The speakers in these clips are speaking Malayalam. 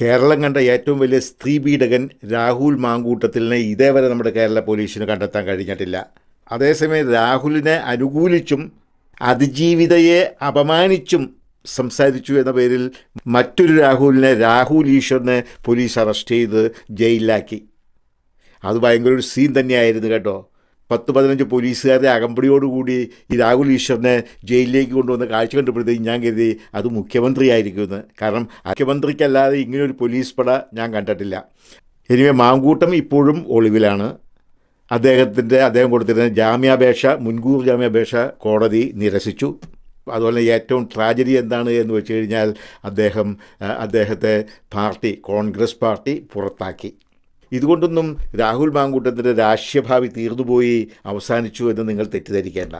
കേരളം കണ്ട ഏറ്റവും വലിയ സ്ത്രീ പീഡകൻ രാഹുൽ മാങ്കൂട്ടത്തിലിനെ ഇതേവരെ നമ്മുടെ കേരള പോലീസിന് കണ്ടെത്താൻ കഴിഞ്ഞിട്ടില്ല. അതേസമയം രാഹുലിനെ അനുകൂലിച്ചും അതിജീവിതയെ അപമാനിച്ചും സംസാരിച്ചു എന്ന പേരിൽ മറ്റൊരു രാഹുലിനെ രാഹുൽ ഈശ്വറിനെ പോലീസ് അറസ്റ്റ് ചെയ്ത് ജയിലിലാക്കി. അത് ഭയങ്കര ഒരു സീൻ തന്നെയായിരുന്നു കേട്ടോ. പത്ത് പതിനഞ്ച് പോലീസുകാരുടെ അകമ്പടിയോടുകൂടി ഈ രാഹുൽ ഈശ്വറിനെ ജയിലിലേക്ക് കൊണ്ടുവന്ന കാഴ്ച കണ്ടപ്പോഴത്തേക്ക് ഞാൻ കരുതി അത് മുഖ്യമന്ത്രിയായിരിക്കുമെന്ന്. കാരണം മുഖ്യമന്ത്രിക്കല്ലാതെ ഇങ്ങനൊരു പോലീസ് പട ഞാൻ കണ്ടിട്ടില്ല. എനിവേ മാങ്കൂട്ടം ഇപ്പോഴും ഒളിവിലാണ്. അദ്ദേഹത്തിന്റെ അദ്ദേഹം കൊടുത്തിരുന്ന ജാമ്യാപേക്ഷ മുൻകൂർ ജാമ്യാപേക്ഷ കോടതി നിരസിച്ചു. അതുപോലെ ഏറ്റവും ട്രാജഡി എന്താണ് എന്ന് വെച്ച് കഴിഞ്ഞാൽ അദ്ദേഹം അദ്ദേഹത്തെ പാർട്ടി കോൺഗ്രസ് പാർട്ടി പുറത്താക്കി. ഇതുകൊണ്ടൊന്നും രാഹുൽ മാങ്കൂട്ടത്തിന്റെ രാഷ്ട്രീയഭാവി തീർന്നുപോയി അവസാനിച്ചു എന്ന് നിങ്ങൾ തെറ്റിദ്ധരിക്കേണ്ട.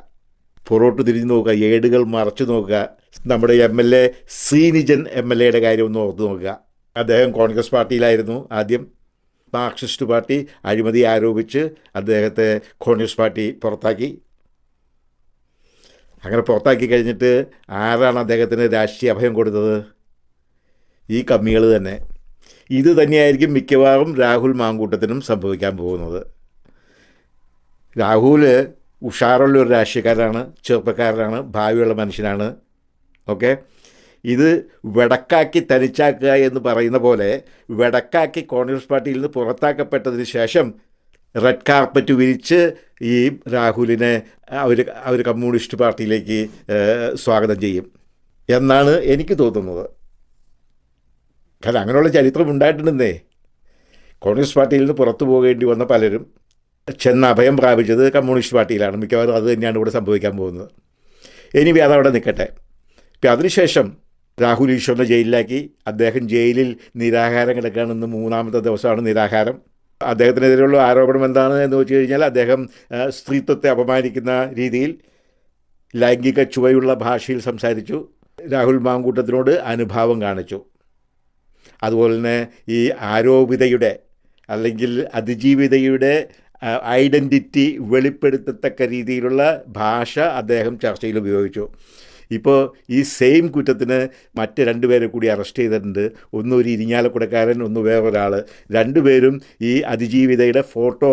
പുറോട്ട് തിരിഞ്ഞു നോക്കുക ഏടുകൾ മറച്ചു നോക്കുക. നമ്മുടെ M L A Seenijan M L എയുടെ കാര്യം ഒന്ന് ഓർത്തു നോക്കുക. അദ്ദേഹം കോൺഗ്രസ് പാർട്ടിയിലായിരുന്നു ആദ്യം. മാർക്സിസ്റ്റ് പാർട്ടി അഴിമതി ആരോപിച്ച് അദ്ദേഹത്തെ കോൺഗ്രസ് പാർട്ടി പുറത്താക്കി. അങ്ങനെ പുറത്താക്കി കഴിഞ്ഞിട്ട് ആരാണ് അദ്ദേഹത്തിന് രാഷ്ട്രീയ അഭയം കൊടുത്തത്? ഈ കമ്മികൾ തന്നെ. ഇത് തന്നെയായിരിക്കും മിക്കവാറും രാഹുൽ മാങ്കൂട്ടത്തിനും സംഭവിക്കാൻ പോകുന്നത്. രാഹുൽ ഉഷാറുള്ള ഒരു രാഷ്ട്രീയക്കാരനാണ് ചെറുപ്പക്കാരനാണ് ഭാവിയുള്ള മനുഷ്യനാണ്. ഓക്കെ? ഇത് വെടക്കാക്കി തനിച്ചാക്കുക എന്ന് പറയുന്ന പോലെ വെടക്കാക്കി കോൺഗ്രസ് പാർട്ടിയിൽ നിന്ന് പുറത്താക്കപ്പെട്ടതിന് ശേഷം റെഡ് കാർപ്പറ്റ് വിരിച്ച് ഈ രാഹുലിനെ അവർ അവർ കമ്മ്യൂണിസ്റ്റ് പാർട്ടിയിലേക്ക് സ്വാഗതം ചെയ്യും എന്നാണ് എനിക്ക് തോന്നുന്നത്. കാരണം അങ്ങനെയുള്ള ചരിത്രം ഉണ്ടായിട്ടുണ്ടെന്നേ. കോൺഗ്രസ് പാർട്ടിയിൽ നിന്ന് പുറത്തു പോകേണ്ടി വന്ന പലരും ചെന്ന് അഭയം പ്രാപിച്ചത് കമ്മ്യൂണിസ്റ്റ് പാർട്ടിയിലാണ്. മിക്കവാറും അത് തന്നെയാണ് ഇവിടെ സംഭവിക്കാൻ പോകുന്നത്. ഇനി അതവിടെ നിൽക്കട്ടെ. ഇപ്പം അതിനുശേഷം രാഹുൽ ഈശ്വറിനെ ജയിലിലാക്കി. അദ്ദേഹം ജയിലിൽ നിരാഹാരം കിടക്കുകയാണെന്ന് മൂന്നാമത്തെ ദിവസമാണ് നിരാഹാരം. അദ്ദേഹത്തിനെതിരെയുള്ള ആരോപണം എന്താണ് എന്ന് വെച്ച് കഴിഞ്ഞാൽ അദ്ദേഹം സ്ത്രീത്വത്തെ അപമാനിക്കുന്ന രീതിയിൽ ലൈംഗിക ചുവയുള്ള ഭാഷയിൽ സംസാരിച്ചു. രാഹുൽ മാങ്കൂട്ടത്തിനോട് അനുഭാവം കാണിച്ചു. അതുപോലെ തന്നെ ഈ ആരോപിതയുടെ അല്ലെങ്കിൽ അതിജീവിതയുടെ ഐഡന്റിറ്റി വെളിപ്പെടുത്തത്തക്ക രീതിയിലുള്ള ഭാഷ അദ്ദേഹം ചർച്ചയിൽ ഉപയോഗിച്ചു. ഇപ്പോൾ ഈ സെയിം കുറ്റത്തിന് മറ്റ് രണ്ടുപേരെ കൂടി അറസ്റ്റ് ചെയ്തിട്ടുണ്ട്. ഒന്ന് ഒരു ഇരിഞ്ഞാലക്കുടക്കാരൻ ഒന്ന് വേറൊരാൾ രണ്ടുപേരും ഈ അതിജീവിതയുടെ ഫോട്ടോ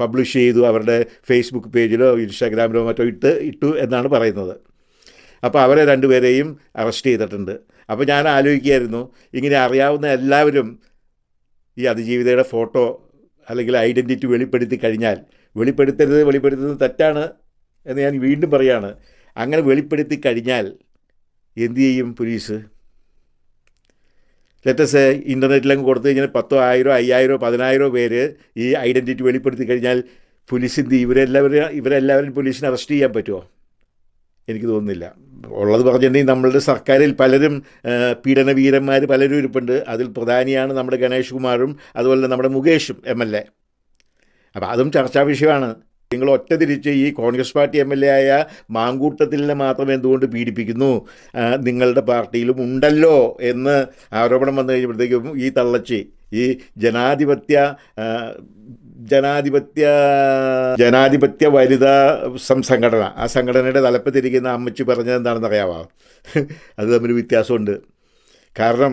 പബ്ലിഷ് ചെയ്തു അവരുടെ ഫേസ്ബുക്ക് പേജിലോ ഇൻസ്റ്റാഗ്രാമിലോ മറ്റോ ഇട്ട് ഇട്ടു എന്നാണ് പറയുന്നത്. അപ്പോൾ അവരെ രണ്ടുപേരെയും അറസ്റ്റ് ചെയ്തിട്ടുണ്ട്. അപ്പോൾ ഞാൻ ആലോചിക്കുകയായിരുന്നു ഇങ്ങനെ അറിയാവുന്ന എല്ലാവരും ഈ അതിജീവിതയുടെ ഫോട്ടോ അല്ലെങ്കിൽ ഐഡന്റിറ്റി വെളിപ്പെടുത്തി കഴിഞ്ഞാൽ വെളിപ്പെടുത്തരുത് വെളിപ്പെടുത്തുന്നത് തെറ്റാണ് എന്ന് ഞാൻ വീണ്ടും പറയാണ്. അങ്ങനെ വെളിപ്പെടുത്തി കഴിഞ്ഞാൽ എന്തു ചെയ്യും പോലീസ്? ലെറ്റസ് ഇന്റർനെറ്റിലങ്ങ് കൊടുത്തു കഴിഞ്ഞാൽ പത്തോ ആയിരോ അയ്യായിരോ പതിനായിരോ പേര് ഈ ഐഡന്റിറ്റി വെളിപ്പെടുത്തി കഴിഞ്ഞാൽ പോലീസ് എന്ത്? ഇവരെല്ലാവരും ഇവരെല്ലാവരും പോലീസിനെ അറസ്റ്റ് ചെയ്യാൻ പറ്റുമോ? എനിക്ക് തോന്നുന്നില്ല. ഉള്ളത് പറഞ്ഞിട്ടുണ്ടെങ്കിൽ നമ്മളുടെ സർക്കാരിൽ പലരും പീഡനവീരന്മാർ പലരും ഇരിപ്പുണ്ട്. അതിൽ പ്രധാനിയാണ് നമ്മുടെ ഗണേഷ് കുമാറും അതുപോലെ നമ്മുടെ മുകേഷും എം എൽ എ. അപ്പോൾ അതും ചർച്ചാ വിഷയമാണ്. നിങ്ങൾ ഒറ്റ തിരിച്ച് ഈ Congress party M L A ആയ മാങ്കൂട്ടത്തിലിനെ മാത്രം എന്തുകൊണ്ട് പീഡിപ്പിക്കുന്നു? നിങ്ങളുടെ പാർട്ടിയിലും ഉണ്ടല്ലോ എന്ന് ആരോപണം വന്നു കഴിഞ്ഞപ്പോഴത്തേക്കും ഈ തള്ളച്ചി ഈ ജനാധിപത്യ ജനാധിപത്യ ജനാധിപത്യ വനിത സംഘടന. ആ സംഘടനയുടെ തലപ്പത്തിരിക്കുന്ന അമ്മച്ചി പറഞ്ഞത് എന്താണെന്ന് അറിയാമോ അത് തമ്മിൽ വ്യത്യാസമുണ്ട്. കാരണം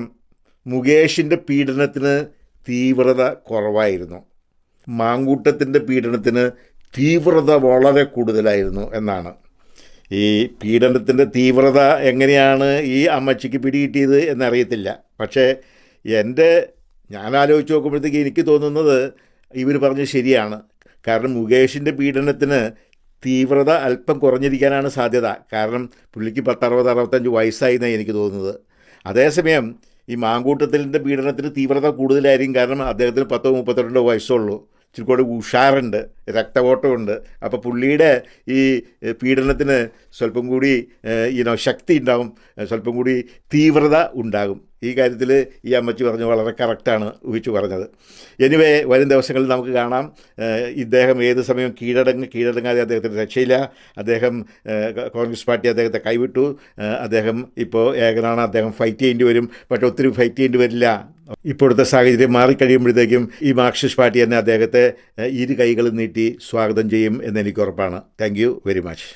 മുകേഷിന്റെ പീഡനത്തിന് തീവ്രത കുറവായിരുന്നു. മാങ്കൂട്ടത്തിന്റെ പീഡനത്തിന് തീവ്രത വളരെ കൂടുതലായിരുന്നു എന്നാണ്. ഈ പീഡനത്തിന്റെ തീവ്രത എങ്ങനെയാണ് ഈ അമ്മച്ചിക്ക് പിടികിട്ടിയത് എന്നറിയത്തില്ല. പക്ഷേ എന്റെ ഞാൻ ആലോചിച്ച് നോക്കുമ്പോഴത്തേക്ക് എനിക്ക് തോന്നുന്നത് ഇവർ പറഞ്ഞത് ശരിയാണ്. കാരണം മുകേഷിന്റെ പീഡനത്തിന് തീവ്രത അല്പം കുറഞ്ഞിരിക്കാനാണ് സാധ്യത. കാരണം പുള്ളിക്ക് പത്തറുപത് അറുപത്തഞ്ച് വയസ്സായി എന്നാണ് എനിക്ക് തോന്നുന്നത്. അതേസമയം ഈ മാങ്കൂട്ടത്തിലിന്റെ പീഡനത്തിന് തീവ്രത കൂടുതലായിരിക്കും. കാരണം അദ്ദേഹത്തിന് പത്തോ മുപ്പത്തിരണ്ടോ വയസ്സുള്ളൂ. ഇച്ചിരി കൂടെ ഉഷാറുണ്ട്. രക്തവോട്ടമുണ്ട്. അപ്പോൾ പുള്ളിയുടെ ഈ പീഡനത്തിന് സ്വല്പം കൂടി ഈനോ ശക്തി ഉണ്ടാകും സ്വല്പം കൂടി തീവ്രത ഉണ്ടാകും. ഈ കാര്യത്തിൽ ഈ അമ്മച്ചി പറഞ്ഞു വളരെ കറക്റ്റാണ് ഊഹിച്ചു പറഞ്ഞത്. എനിവേ വരും ദിവസങ്ങളിൽ നമുക്ക് കാണാം. ഇദ്ദേഹം ഏത് സമയം കീഴടങ്ങ് കീഴടങ്ങാതെ അദ്ദേഹത്തിന് രക്ഷയില്ല. അദ്ദേഹം കോൺഗ്രസ് പാർട്ടി അദ്ദേഹത്തെ കൈവിട്ടു. അദ്ദേഹം ഇപ്പോൾ ഏകനാണ്. അദ്ദേഹം ഫൈറ്റ് ചെയ്യേണ്ടി വരും. പക്ഷേ ഒത്തിരി ഫൈറ്റ് ചെയ്യേണ്ടി വരില്ല. ഇപ്പോഴത്തെ സാഹചര്യം മാറിക്കഴിയുമ്പോഴത്തേക്കും ഈ മാർക്സിസ്റ്റ് പാർട്ടി തന്നെ അദ്ദേഹത്തെ ഇരു കൈകളും നീട്ടി സ്വാഗതം ചെയ്യും എന്ന് എനിക്ക് ഉറപ്പാണ് താങ്ക് യു വെരി മച്ച്